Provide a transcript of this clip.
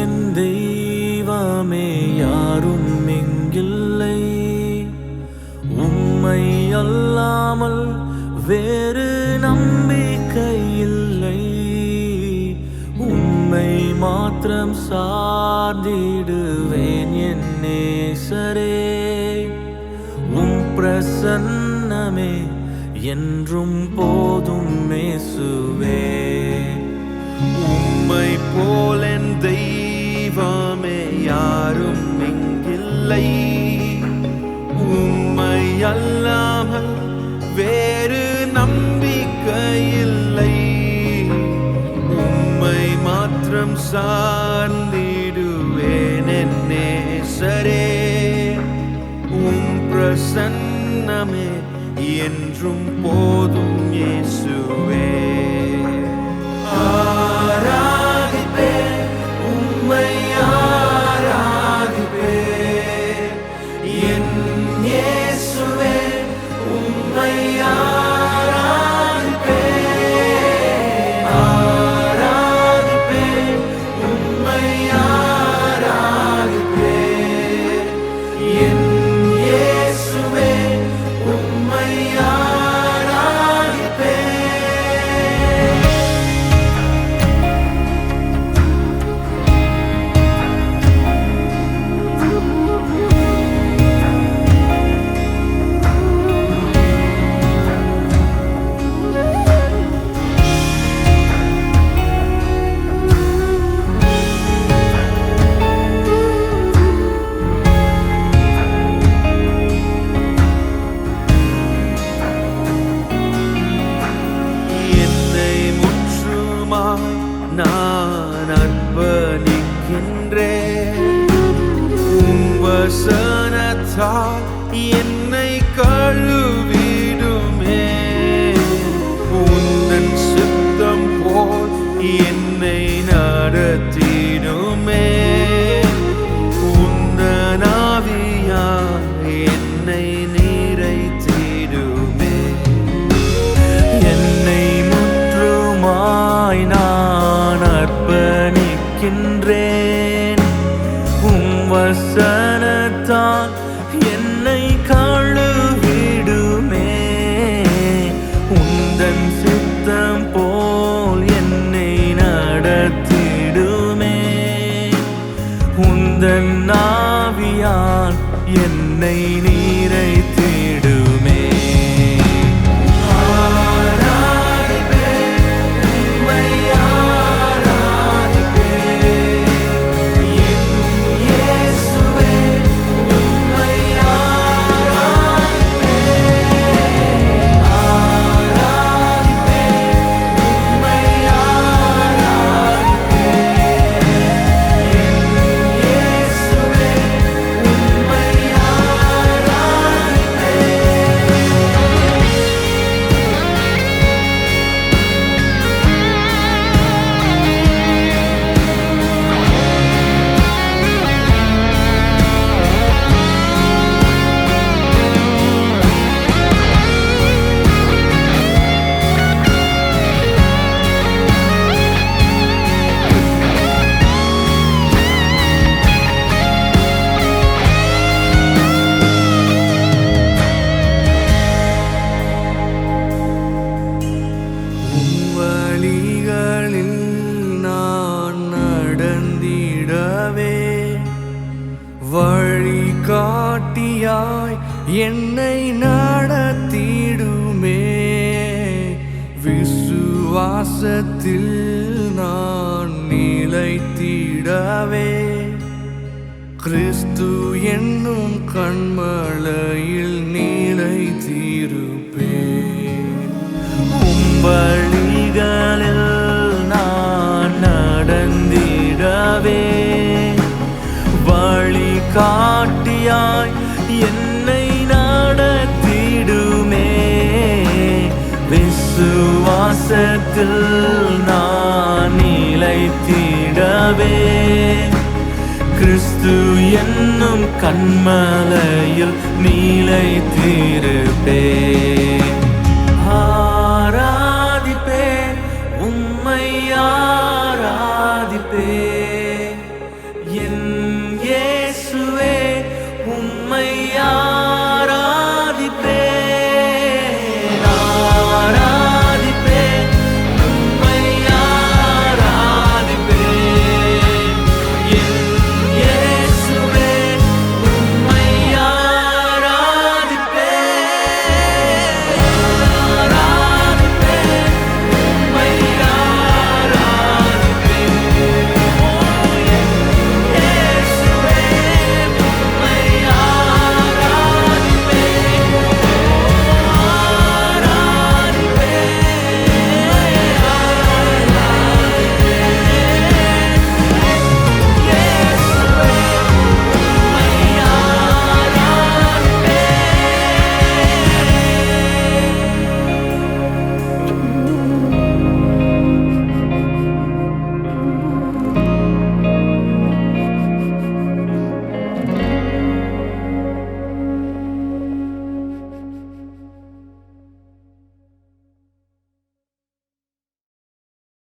என் தெய்வமே யாரும் எங்கில்லை உம்மை அல்லாமல் வேறு நம்பிக்கை இல்லை உம்மை மாத்திரம் சார்ந்திடுவேன் என் நேசரே. உம் பிரசன்னமே என்றும் போதும் மேசுவே உம்மை போலென் தெய்வம் இல்லை. உம்மை அல்லாமல் வேறு நம்பிக்கையில்லை உம்மை மாத்திரம் சார்ந்திடுவேன் என் நேசரே உம் பிரசன்னமே என்றும் போதும் இயேசுவே. ஆரா உம்மை வசனத்தான் வசனத்தால் என்னை கழுவிடுமே. உந்தன் சித்தம் போல் என்னை நடத்திடுமே. உந்தன் ஆவியால் என்னை நீரைத்து வழி காட்டியாய் என்னை நடத்திடுமே. விசுவாசத்தில் நான் நிலைத்திடவே. கிறிஸ்து என்னும் கண்மலையில் நிலைத்திருப்பே உம்பளிகளில் விசுவாசத்தில் நான் நிலைத்திடவே. கிறிஸ்து என்னும் கண்மலையில் நீலை தீருப்பே